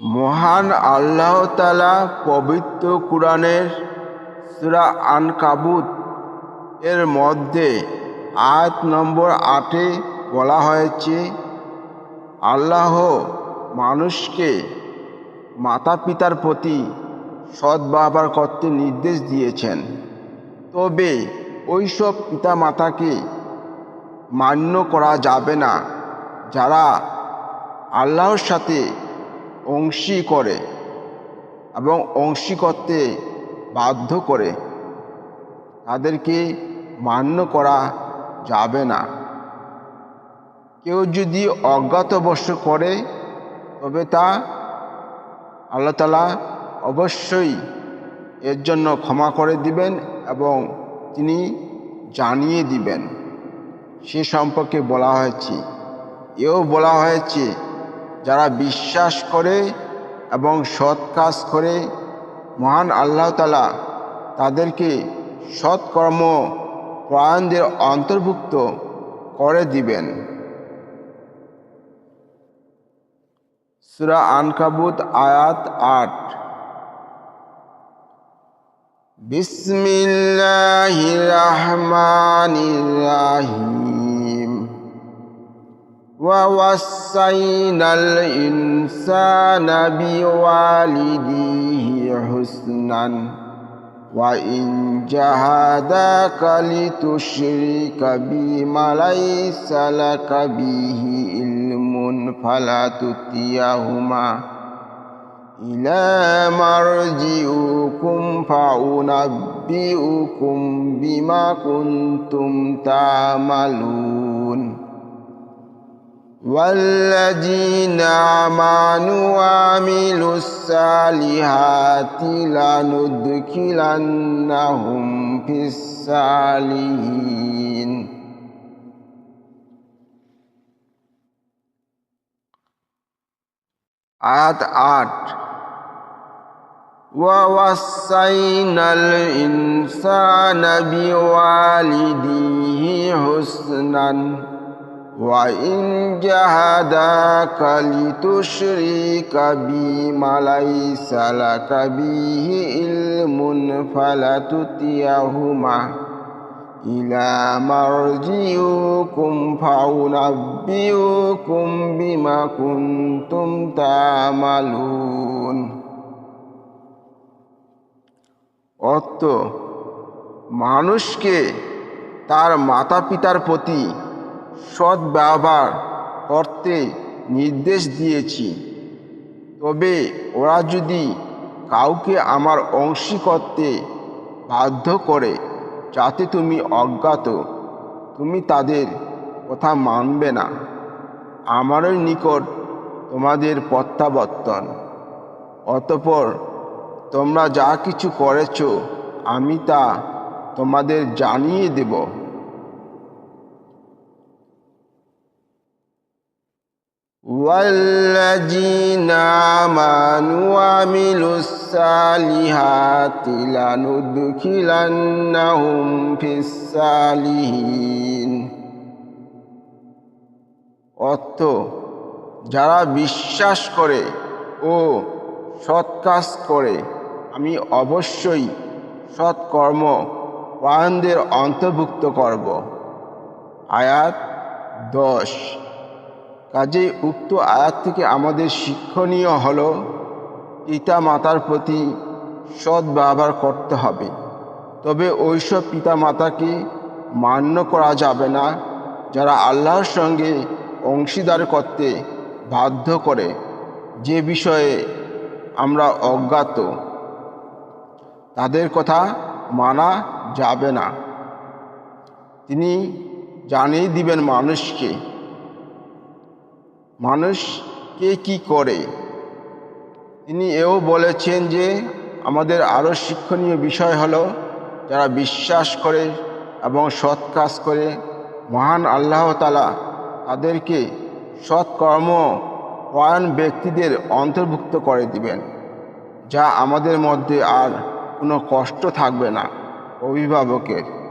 আল্লাহ তালা পবিত্র কুরআনের সুরা আন কাবুত এর মধ্যে আয়াত নম্বর আটে বলা হয়েছে, আল্লাহ মানুষকে মাতা পিতার প্রতি সদ্ব্যবহার করতে নির্দেশ দিয়েছেন। তবে ওইসব পিতা মাতাকে মান্য করা যাবে না। যারা আল্লাহর সাথে অংশী করে এবং অংশী করতে বাধ্য করে তাদেরকে মান্য করা যাবে না। কেউ যদি অজ্ঞাতবশ করে, তবে তা আল্লাহ তালা অবশ্যই এর জন্য ক্ষমা করে দিবেন এবং তিনি জানিয়ে দিবেন। সে সম্পর্কে বলা হয়েছে। এও বলা হয়েছে যারা বিশ্বাস করে এবং সৎ কাজ করে, মহান আল্লাহ তালা তাদেরকে সৎকর্ম প্রায়ণদের অন্তর্ভুক্ত করে দিবেন। সুরা আনকাবুত আয়াত আট। বিসমিল্লাহির রহমানির রহিম। ووصينا الإنسان بوالديه حسنا وإن جهاداك لتشرك بما ليس لك به علم فلا تطيعهما إلى مرجعكم فأنبئكم بما كنتم تعملون. والذين آمنوا وعملوا الصالحات لندخلنهم في الصالحين. آت آت ووصينا الإنسان بوالديه حسناً وإن جهداك لتشرك بي ما ليس لك به علم فلا تطيعهما إلى مرجعكم فأنبئكم بما كنتم تعملون অর্থ মানুষকে তার মাতা পিতার প্রতি সৎ ব্যবহার করতে নির্দেশ দিয়েছি। তবে ওরা যদি কাউকে আমার অংশী করতে বাধ্য করে, যাতে তুমি অজ্ঞাত, তুমি তাদের কথা মানবে না। আমারই নিকট তোমাদের প্রত্যাবর্তন। অতপর তোমরা যা কিছু করেছ, আমি তা তোমাদের জানিয়ে দেব। والذين آمنوا وعملوا الصالحات لندخلنهم في الصالحين অর্থ যারা বিশ্বাস করে ও সৎ কাজ করে আমি অবশ্যই সৎকর্ম প্রাণদের অন্তর্ভুক্ত করব আয়াত দশ কাজেই উক্ত আয়াত থেকে আমাদের শিক্ষণীয় হল, পিতা মাতার প্রতি সৎ ব্যবহার করতে হবে। তবে ওইসব পিতা মাতাকে মান্য করা যাবে না, যারা আল্লাহর সঙ্গে অংশীদার করতে বাধ্য করে। যে বিষয়ে আমরা অজ্ঞাত, তাদের কথা মানা যাবে না। তিনি জানিয়ে দিবেন মানুষকে মানুষ কে কি করে? তিনি এও বলেছেন যে, আমাদের আরও শিক্ষণীয় বিষয় হলো, যারা বিশ্বাস করে এবং সৎ কাজ করে, মহান আল্লাহ তালা তাদেরকে সৎকর্ম পরায়ণ ব্যক্তিদের অন্তর্ভুক্ত করে দিবেন, যা আমাদের মধ্যে আর কোনো কষ্ট থাকবে না অভিভাবকের।